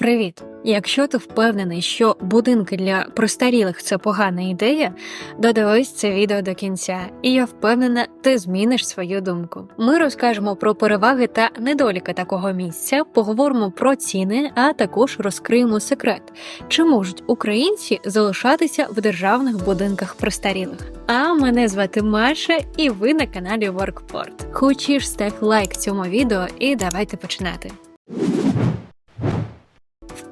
Привіт! Якщо ти впевнений, що будинки для престарілих це погана ідея, додивись це відео до кінця, і я впевнена, ти зміниш свою думку. Ми розкажемо про переваги та недоліки такого місця, поговоримо про ціни, а також розкриємо секрет, чи можуть українці залишатися в державних будинках престарілих. А мене звати Маша, і ви на каналі Workport. Хочеш став лайк цьому відео, і давайте починати.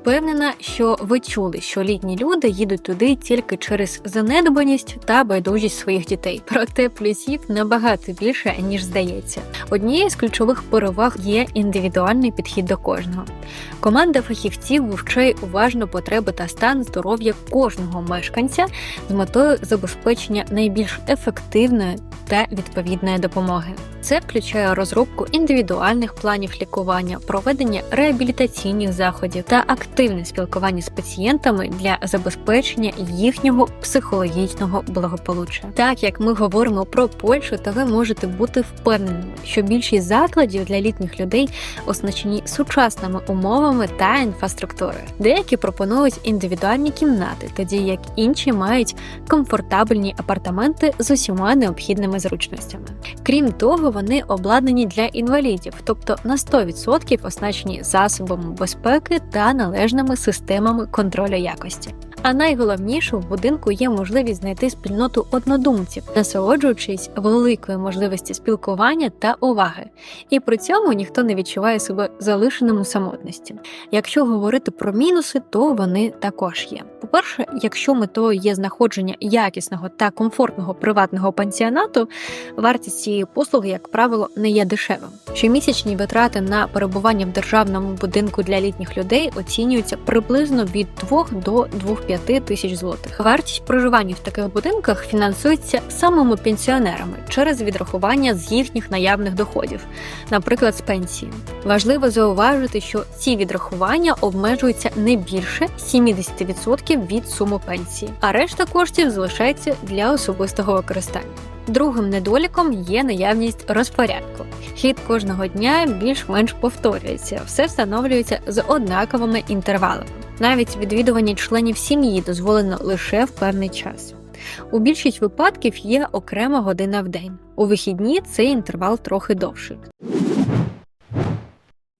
Впевнена, що ви чули, що літні люди їдуть туди тільки через занедбаність та байдужість своїх дітей. Проте плюсів набагато більше ніж здається. Однією з ключових переваг є індивідуальний підхід до кожного. Команда фахівців вивчає уважно потреби та стан здоров'я кожного мешканця з метою забезпечення найбільш ефективної та відповідної допомоги. Це включає розробку індивідуальних планів лікування, проведення реабілітаційних заходів та активне спілкування з пацієнтами для забезпечення їхнього психологічного благополуччя. Так як ми говоримо про Польщу, то ви можете бути впевненими, що більшість закладів для літніх людей оснащені сучасними умовами та інфраструктурою. Деякі пропонують індивідуальні кімнати, тоді як інші мають комфортабельні апартаменти з усіма необхідними зручностями. Крім того, вони обладнані для інвалідів, тобто на 100% оснащені засобами безпеки та належними системами контролю якості. А найголовніше в будинку є можливість знайти спільноту однодумців, насолоджуючись великою можливості спілкування та уваги, і при цьому ніхто не відчуває себе залишеним у самотності. Якщо говорити про мінуси, то вони також є. По-перше, якщо метою є знаходження якісного та комфортного приватного пансіонату, вартість цієї послуги, як правило, не є дешевим. Щомісячні витрати на перебування в державному будинку для літніх людей оцінюються приблизно від 2 до 2,5 тисяч злотих. Вартість проживання в таких будинках фінансується самими пенсіонерами через відрахування з їхніх наявних доходів, наприклад, з пенсії. Важливо зауважити, що ці відрахування обмежуються не більше 70% від суми пенсії, а решта коштів залишається для особистого використання. Другим недоліком є наявність розпорядку. Хід кожного дня більш-менш повторюється, все встановлюється з однаковими інтервалами. Навіть відвідування членів сім'ї дозволено лише в певний час. У більшість випадків є окрема година в день. У вихідні цей інтервал трохи довший.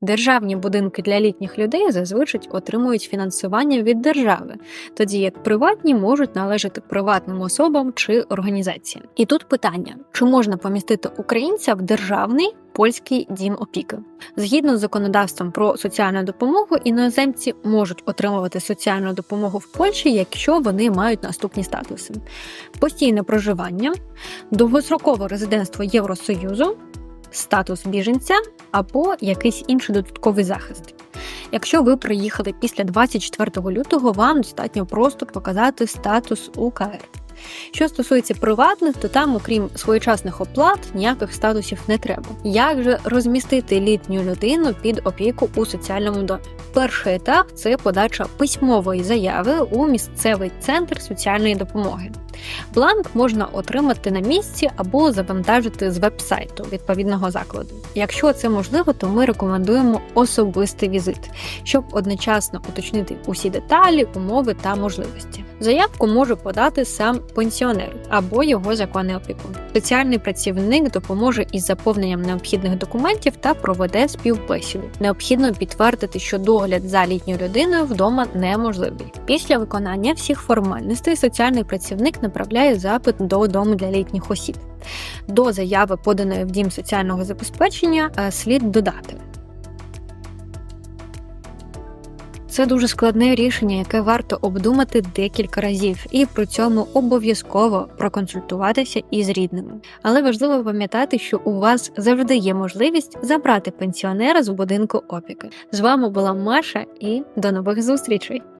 Державні будинки для літніх людей зазвичай отримують фінансування від держави, тоді як приватні можуть належати приватним особам чи організаціям. І тут питання: чи можна помістити українця в державний польський дім опіки? Згідно з законодавством про соціальну допомогу, іноземці можуть отримувати соціальну допомогу в Польщі, якщо вони мають наступні статуси: постійне проживання, довгострокове резидентство Євросоюзу статус біженця або якийсь інший додатковий захист. Якщо ви приїхали після 24 лютого, вам достатньо просто показати статус УКР. Що стосується приватних, то там, окрім своєчасних оплат, ніяких статусів не треба. Як же розмістити літню людину під опіку у соціальному домі? Перший етап це подача письмової заяви у місцевий центр соціальної допомоги. Бланк можна отримати на місці або завантажити з веб-сайту відповідного закладу. Якщо це можливо, то ми рекомендуємо особистий візит, щоб одночасно уточнити усі деталі, умови та можливості. Заявку може подати сам пенсіонер або його законний опікун. Спеціальний працівник допоможе із заповненням необхідних документів та проведе співбесіду. Необхідно підтвердити, що догляд за літньою людиною вдома неможливий. Після виконання всіх формальностей соціальний працівник направляє запит до дому для літніх осіб. До заяви, поданої в дім соціального забезпечення, е, слід додати. Це дуже складне рішення, яке варто обдумати декілька разів, і при цьому обов'язково проконсультуватися із рідними. Але важливо пам'ятати, що у вас завжди є можливість забрати пенсіонера з будинку опіки. З вами була Маша, і до нових зустрічей!